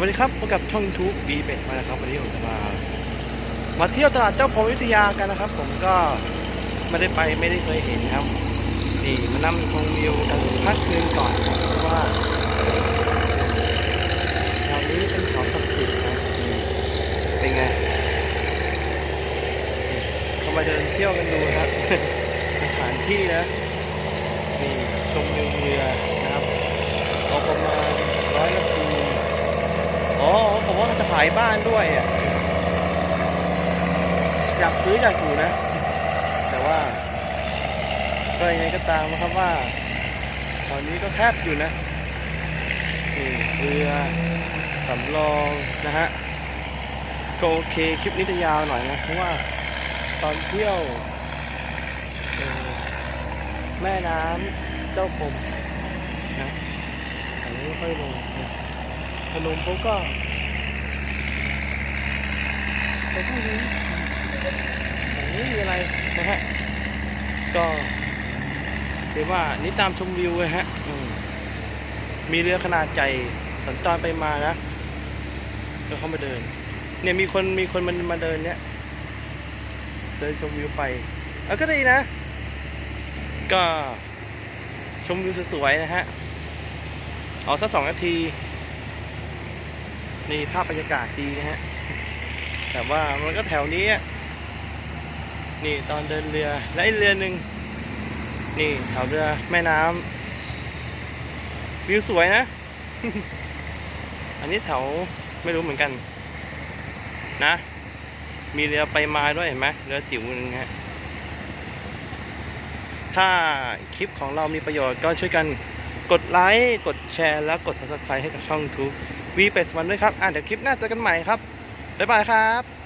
วัสดีครับพบกับช่องทูบบีเป็ดมานะครับวันนี้ผมจะมา มาเที่ยวตลาดเจ้าพรมวิทยากันนะครับ ผมก็ไม่ได้ไปไม่ได้เคยเห็นครับนี่มานั่งชมวิวกันพักคืนก่อนเพราะว่าแถวนี้เป็นเขาศักดิ์สิทธิ์นะเป็นไงเขามาเดินเที่ยวกันดูครับสถานที่นะนี่ชมวิวเรือนะครับเอาประมาณร้อยนาที อ๋อผมว่ามัน จะขายบ้านด้วยอะอยากซื้ออยากอยู่นะ แต่ว่า ก็ยังไงก็ตามนะครับว่า ตอนนี้ก็แคบอยู่นะเรือสำรองนะฮะก็โอเคคลิปนี้จะยาวหน่อยนะ เพราะว่าตอนเที่ยวแม่น้ำเจ้าพมนะอันนี้ไม่ค่อยลงนะพนมเขาก็ ก็แค่นี้ไม่มีอะไรนะฮะ ก็เรียกว่านี่ตามชมวิวเลยฮะมมีเรือขนาดใหญ่สัญจรไปมานะก็เข้ามาเดิน เนี่ยมีคนมีคนมันมาเดินเนี่ยเดินชมวิวไปเออก็ดีนะ ก็ชมวิวสวยๆนะฮะเอาสักสองนาที นี่ภาพบรรยากาศดีนะฮะ แต่ว่ามันก็แถวนี้ นี่ตอนเดินเรือ และอีกเรือหนึ่งนี่แถวเรือแม่น้ำวิวสวยนะ อันนี้แถวไม่รู้เหมือนกัน นะ มีเรือไปมาด้วยเห็นไหมเรือจิ๋วนึงฮะถ้าคลิปของเรามีประโยชน์ก็ช่วยกันกดไลค์ กดแชร์ และกด subscribe ให้กับช่องทูวีเป็ดสมันด้วยครับ อะเดี๋ยวคลิปหน้าเจอกันใหม่ครับ บ๊ายบายครับ